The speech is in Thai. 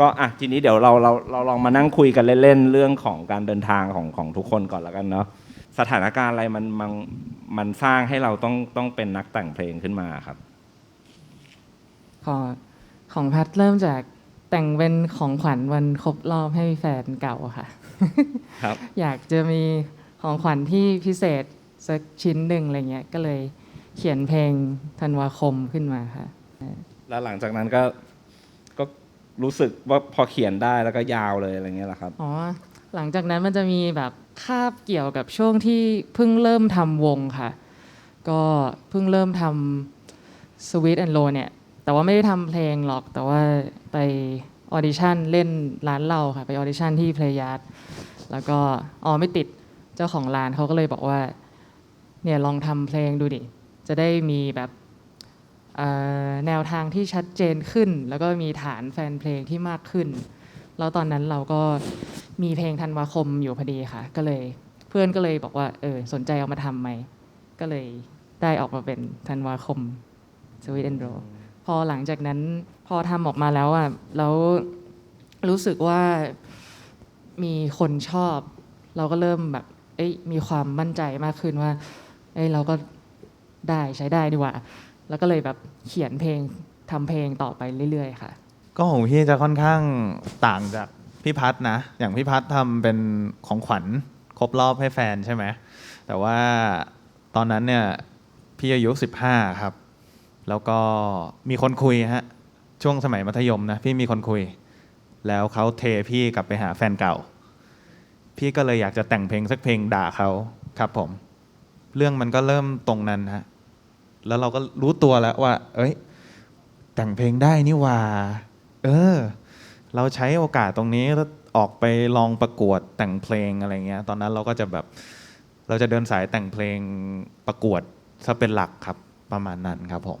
ก็อะทีนี้เดี๋ยวเราเราเราลองมานั่งคุยกันเล่นๆเรื่องของการเดินทางของของทุกคนก่อนแล้วกันเนาะสถานการณ์อะไรมันมันมันสร้างให้เราต้องต้องเป็นนักแต่งเพลงขึ้นมาครับ ของของพัดเริ่มจากแต่งเป็นของขวัญวันครบรอบให้แฟนเก่าค่ะ ครับ อยากจะมีของขวัญที่พิเศษสักชิ้นหนึ่งอะไรเงี้ยก็เลยเขียนเพลงธันวาคมขึ้นมาค่ะ แล้วหลังจากนั้นก็ก็ รู้สึกว่าพอเขียนได้แล้วก็ยาวเลยอะไรเงี้ยแหละครับ อ๋อ หลังจากนั้นมันจะมีแบบคาบเกี่ยวกับช่วงที่เพิ่งเริ่มทำวงค่ะ ก็เพิ่งเริ่มทำ Sweet and Low เนี่ย แต่ว่าไม่ได้ทำเพลงหรอก แต่ว่าไปออดิชั่นเล่นร้านเราค่ะ ไปออดิชั่นที่ Playard แล้วก็อ๋อไม่ติดเจ้าของร้านเขาก็เลยบอกว่า เนี่ยลองทำเพลงดูดิ จะได้มีแบบ แนวทางที่ชัดเจนขึ้น แล้วก็มีฐานแฟนเพลงที่มากขึ้น แล้วตอนนั้นเราก็มีเพลงธันวาคมอยู่พอดีค่ะ ก็เลยเพื่อนก็เลยบอกว่าเออสนใจเอามาทำไหม ก็เลยได้ออกมาเป็นธันวาคมสวีเดนโรพอหลังจากนั้นพอทำออกมาแล้วอะแล้วรู้สึกว่ามีคนชอบ เราก็เริ่มแบบเอ้ยมีความมั่นใจมากขึ้นว่าเอ้ยเราก็ได้ใช้ได้ดีกว่า แล้วก็เลยแบบเขียนเพลงทำเพลงต่อไปเรื่อย ๆ ค่ะ ก็ของพี่จะค่อนข้างต่างจากพี่พัฒนะ อย่างพี่พัฒทำเป็นของขวัญครบรอบให้แฟนใช่ไหม แต่ว่าตอนนั้นเนี่ยพี่อายุ 15 ครับ แล้วก็มีคนคุยฮะ ช่วงสมัยมัธยมนะ พี่มีคนคุย แล้วเขาเทพี่กลับไปหาแฟนเก่า พี่ก็เลยอยากจะแต่งเพลงสักเพลงด่าเขาครับผม เรื่องมันก็เริ่มตรงนั้นฮะ แล้วเราก็รู้ตัวแล้วว่า เอ้ย แต่งเพลงได้นี่ว่า เออ เราใช้โอกาสตรงนี้แล้วออกไปลองประกวดแต่งเพลงอะไรเงี้ย ตอนนั้นเราก็จะแบบ เราจะเดินสายแต่งเพลงประกวดซะเป็นหลักครับประมาณนั้นครับผม